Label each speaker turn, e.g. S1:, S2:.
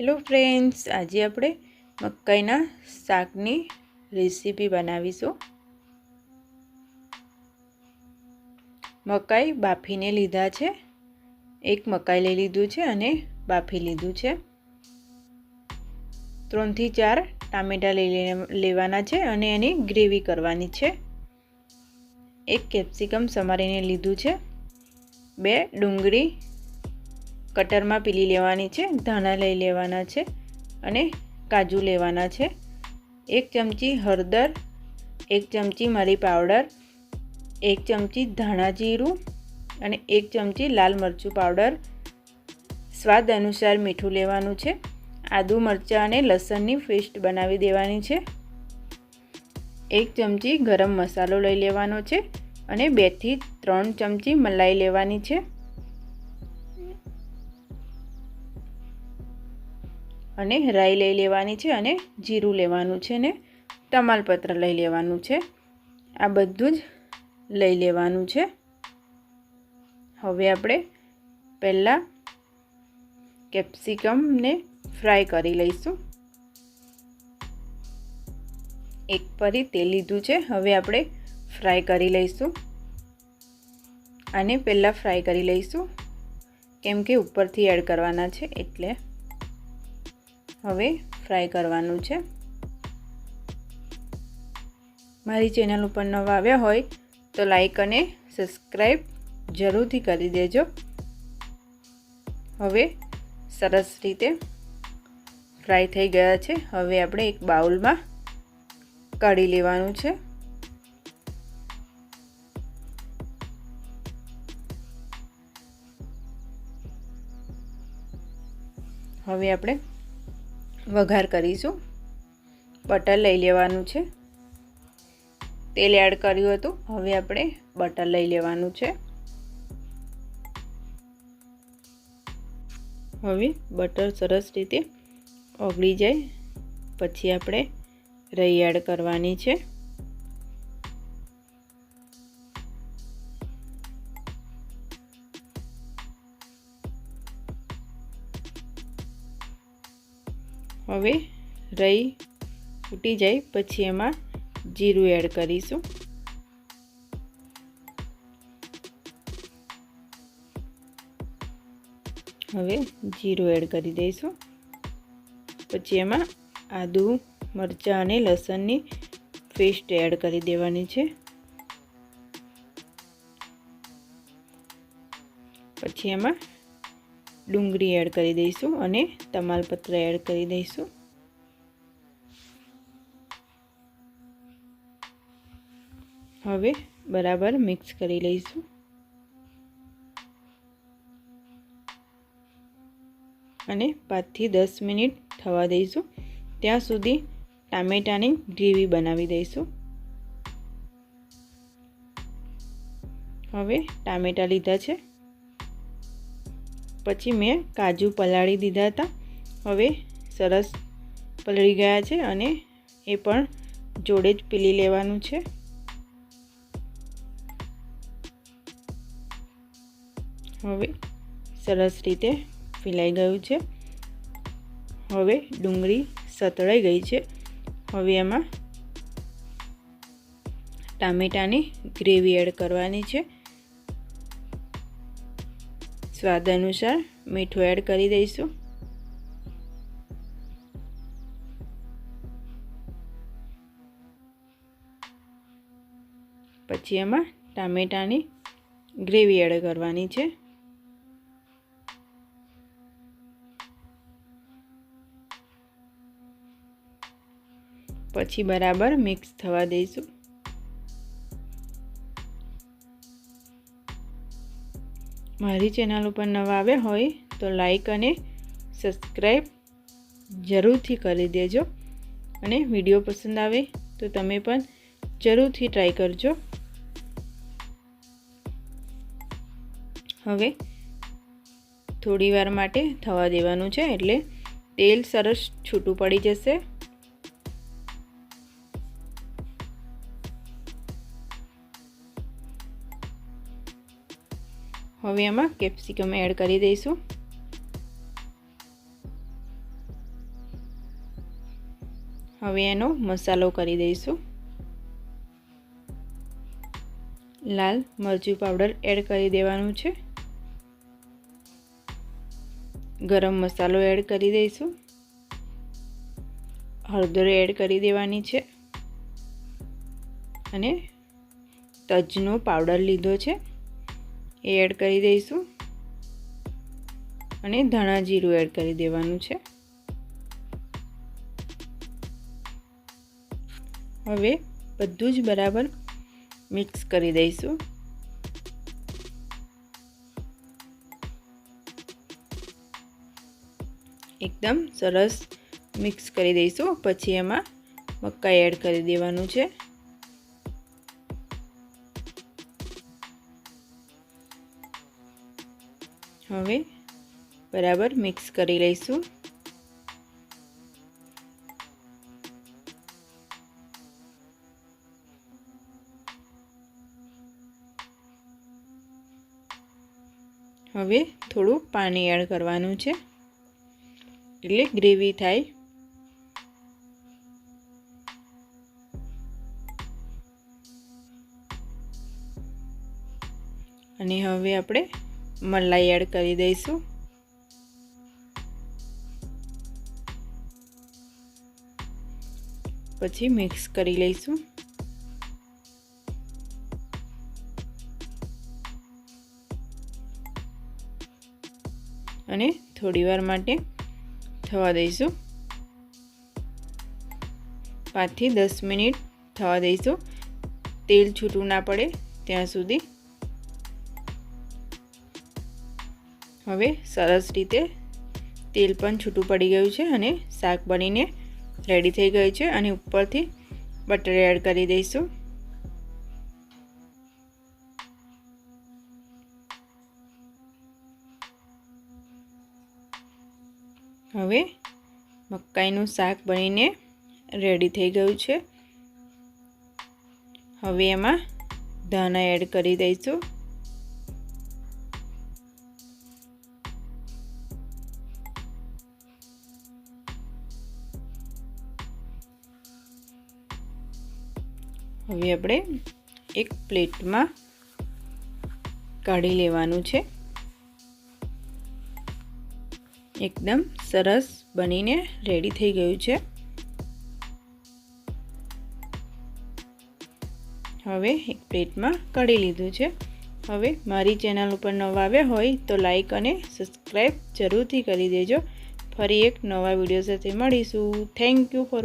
S1: Hello friends, આજે આપણે મકાઈના શાકની રેસીપી બનાવીશું. મકાઈ બાફીને લીધા છે. એક મકાઈ લઈ લીધું છે અને બાફી લીધું છે. ત્રણથી ચાર ટામેટાં લઈ લેવાના છે અને એની ગ્રેવી કરવાની છે. એક કેપ્સિકમ સમારીને લીધું છે. બે ડુંગળી કટરમાં પીલી લેવાની છે, ધાણા લઈ લેવાના છે અને કાજુ લેવાના છે. એક ચમચી હળદર, એક ચમચી મરી પાવડર, એક ચમચી ધાણા જીરું અને એક ચમચી લાલ મરચું પાવડર. સ્વાદ અનુસાર મીઠું લેવાનું છે. આદુ, મરચાં અને લસણની પેસ્ટ બનાવી દેવાની છે. એક ચમચી ગરમ મસાલો લઈ લેવાનો છે અને બેથી ત્રણ ચમચી મલાઈ લેવાની છે. અને રાઈ લઈ લેવાની છે અને જીરું લેવાનું છે ને તમાલપત્ર લઈ લેવાનું છે. આ બધું જ લઈ લેવાનું છે. હવે આપણે પહેલાં કેપ્સિકમને ફ્રાય કરી લઈશું. એક પરી તેલ લીધું છે. હવે આપણે ફ્રાય કરી લઈશું. આને પહેલાં ફ્રાય કરી લઈશું. કેમ કે ઉપરથી એડ કરવાના છે એટલે હવે ફ્રાય કરવાનું છે. મારી ચેનલ ઉપર નવા આવ્યા હોય તો લાઈક અને સબસ્ક્રાઈબ જરૂરથી કરી દેજો. હવે સરસ રીતે ફ્રાય થઈ ગયા છે. હવે આપણે એક બાઉલમાં કાઢી લેવાનું છે. હવે આપણે વઘાર કરીશું. બટર લઈ લેવાનું છે. તેલ એડ કર્યું હતું. હવે આપણે બટર લઈ લેવાનું છે. હવે બટર સરસ રીતે ઓગળી જાય. પછી આપણે રહી એડ કરવાની છે. હવે રઈ ફૂટી જાય, પછી એમાં જીરું એડ કરીશું. હવે જીરું એડ કરી દઈશું. પછી એમાં આદુ, મરચાં અને લસણની પેસ્ટ એડ કરી દેવાની છે. પછી એમાં ડુંગળી એડ કરી દઈશું અને તમાલપત્ર એડ કરી દઈશું. હવે બરાબર મિક્સ કરી લઈશું. અને પાંચથી દસ મિનિટ થવા દઈશું. ત્યાં સુધી ટામેટાની ગ્રેવી બનાવી દઈશું. હવે ટામેટા લીધા છે. પછી મેં કાજુ પલાળી દીધા હતા. હવે સરસ પલળી ગયા છે અને એ પણ જોડે જ પીલી લેવાનું છે. હવે સરસ રીતે પીલાઈ ગયું છે. હવે ડુંગળી સતળાઈ ગઈ છે. હવે એમાં ટામેટાની ગ્રેવી એડ કરવાની છે. સ્વાદ અનુસાર મીઠું એડ કરી દઈશું. પછી એમાં ટામેટાની ગ્રેવી એડ કરવાની છે. પછી બરાબર મિક્સ થવા દઈશું. મારી ચેનલ ઉપર નવા આવ્યા હોય તો લાઈક અને સબસ્ક્રાઈબ જરૂરથી કરી દેજો. અને વીડિયો પસંદ આવે તો તમે પણ જરૂરથી ટ્રાય કરજો. હવે થોડી વાર માટે થવા દેવાનું છે એટલે તેલ સરસ છૂટું પડી જશે. હવે એમાં કેપ્સિકમ એડ કરી દઈશું હવે એનો મસાલો કરી દઈશું લાલ મરચું પાવડર એડ કરી દેવાનું છે ગરમ મસાલો એડ કરી દઈશું હળદર એડ કરી દેવાની છે અને તજનો પાવડર લીધો છે એ એડ કરી દઈશું. અને ધાણા જીરું એડ કરી દેવાનું છે. હવે બધું જ બરાબર મિક્સ કરી દઈશું. એકદમ સરસ મિક્સ કરી દઈશું. પછી એમાં મકાઈ એડ કરી દેવાનું છે. હવે બરાબર મિક્સ કરી લઈશું. હવે થોડું પાણી એડ કરવાનું છે. એટલે ગ્રેવી થાય. અને હવે આપણે મલાઈ એડ કરી દઈશું. પછી મિક્સ કરી લઈશું. અને થોડીવાર માટે થવા દઈશું. પાંચથી દસ મિનિટ થવા દઈશું. તેલ છૂટું ના પડે ત્યાં સુધી. હવે સરસ રીતે તેલ પણ છૂટું પડી ગયું છે અને શાક બનીને રેડી થઈ ગયું છે અને ઉપરથી બટર એડ કરી દઈશું. હવે મકાઈનું શાક બનીને રેડી થઈ ગયું છે. હવે એમાં ધાણા એડ કરી દઈશું. હવે આપણે એક પ્લેટમાં કાઢી લેવાનું છે. એકદમ સરસ બનીને રેડી થઈ ગયું છે. હવે એક પ્લેટમાં કાઢી લીધું છે. હવે મારી ચેનલ ઉપર નવા આવ્યા હોય તો લાઈક અને સબસ્ક્રાઈબ જરૂરથી કરી દેજો. ફરી એક નવા વીડિયો સાથે મળીશું. Thank you for